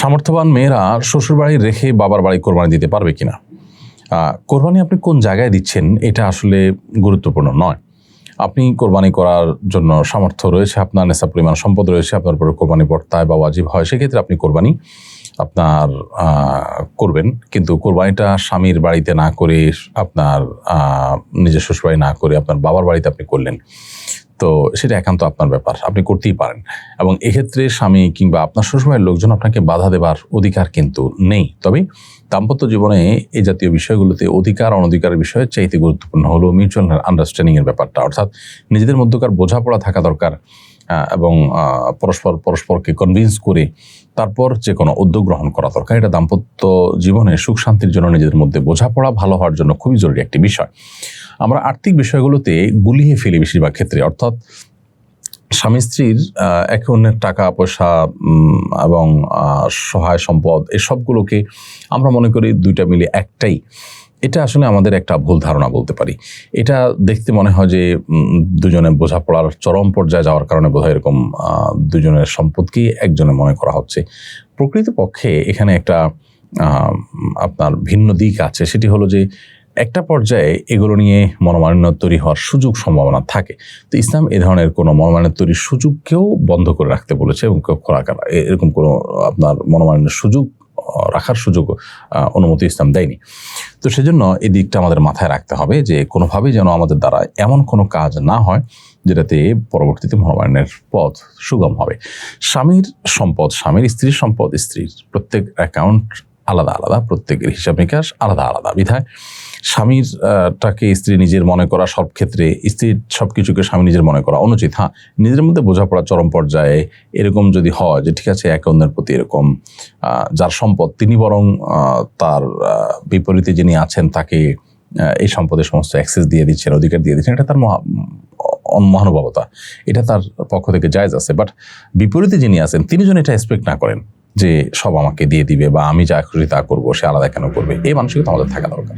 সামর্থ্যবান মেয়েরা শ্বশুর বাড়ি রেখে বাবার বাড়ি কোরবানি দিতে পারবে কিনা? কোরবানি আপনি কোন জায়গায় দিচ্ছেন এটা আসলে গুরুত্বপূর্ণ নয়। আপনি কোরবানি করার জন্য সামর্থ্য রয়েছে, আপনার নেশা পরিমাণ সম্পদ রয়েছে, আপনার উপরে কোরবানি বর্তায় বা ওয়াজিব হয়, সেক্ষেত্রে আপনি কোরবানি, আপনার করবেন, কিন্তু কোরবানিটা স্বামীর বাড়িতে না করে আপনার নিজের শ্বশুরবাড়ি না করে আপনার বাবার বাড়িতে আপনি করলেন, তো সেটা একান্ত আপনার ব্যাপার, আপনি করতেই পারেন। এবং এক্ষেত্রে স্বামী কিংবা আপনার শ্বশুরবাড়ির লোকজন আপনাকে বাধা দেবার অধিকার কিন্তু নেই। তবে দাম্পত্য জীবনে এই জাতীয় বিষয়গুলোতে অধিকার, অনধিকারের বিষয়ে চাইতে গুরুত্বপূর্ণ হলো মিউচুয়াল আন্ডারস্ট্যান্ডিং এর ব্যাপারটা। অর্থাৎ নিজেদের মধ্যকার বোঝাপড়া থাকা দরকার। এবং পরস্পর, পরস্পরকে কনভিন্স করে তারপর যে কোনো উদ্যোগ গ্রহণ করা দরকার। এটা দাম্পত্য জীবনে সুখ শান্তির জন্য নিজেদের মধ্যে বোঝাপড়া ভালো হওয়ার জন্য খুবই জরুরি একটি বিষয়। আমরা আর্থিক বিষয়গুলোতে গুলিয়ে ফেলি বেশিরভাগ ক্ষেত্রে। অর্থাৎ স্বামী স্ত্রীর একে অন্যের টাকা, পয়সা এবং সহায় সম্পদ, এসবগুলোকে আমরা মনে করি দুইটা মিলে একটাই। এটা আসলে আমাদের একটা ভুল ধারণা বলতে পারি। এটা দেখতে মনে হয় যে দুজনে বোঝাপড়ার চরম পর্যায়ে যাওয়ার কারণে বোধহয় এরকম দুজনের সম্পদকেই একজনে মনে করা হচ্ছে। প্রকৃতপক্ষে এখানে একটা আপনার ভিন্ন দিক আছে। সেটি হলো যে, একটা পর্যায়ে এগুলো নিয়ে মনোমালিন্য তৈরি হওয়ার সুযোগ সম্ভাবনা থাকে। তো ইসলাম এ ধরনের কোনো মনোমালিন্য তৈরির সুযোগকেও বন্ধ করে রাখতে বলেছে এবং কেউ খোলা এরকম কোনো আপনার মনোমালিন্যের সুযোগ রাখার সুযোগ অনুমতি ইসলাম দেয়নি। তো সেজন্য এই দিকটা আমাদের মাথায় রাখতে হবে যে কোনোভাবেই যেন আমাদের দ্বারা এমন কোনো কাজ না হয় যেটাতে পরবর্তীতে মহামায়ণের পথ সুগম হবে। স্বামীর সম্পদ, স্বামীর স্ত্রীর সম্পদ, স্ত্রীর প্রত্যেক অ্যাকাউন্ট আলাদা আলাদা, প্রত্যেকের হিসাব নিকাশ আলাদা আলাদা বিধায়। স্বামীর টাকে স্ত্রী নিজের মনে করা সব ক্ষেত্রে স্ত্রীর সব কিছুকে স্বামী নিজের মনে করা অনুচিত। হ্যাঁ নিজের মধ্যে বোঝাপড়া চরম পর্যায়ে এরকম যদি হয় যে ঠিক আছে, একে অন্যের প্রতি এরকম যার সম্পদ তিনি বরং তার বিপরীতে যিনি আছেন তাকে এই সম্পদের সমস্ত অ্যাক্সেস দিয়ে দিচ্ছেন, অধিকার দিয়ে দিচ্ছেন, এটা তার মহানুভবতা। এটা তার পক্ষ থেকে জায়জ আছে। বাট বিপরীতে যিনি আছেন, তিনি যেন এটা এক্সপেক্ট না করেন। যে সব আমাকে দিয়ে দিবে বা আমি যা খুশি তা করব, সে আলাদা কেন করবে? এই মানসিকতা আমাদের থাকা দরকার।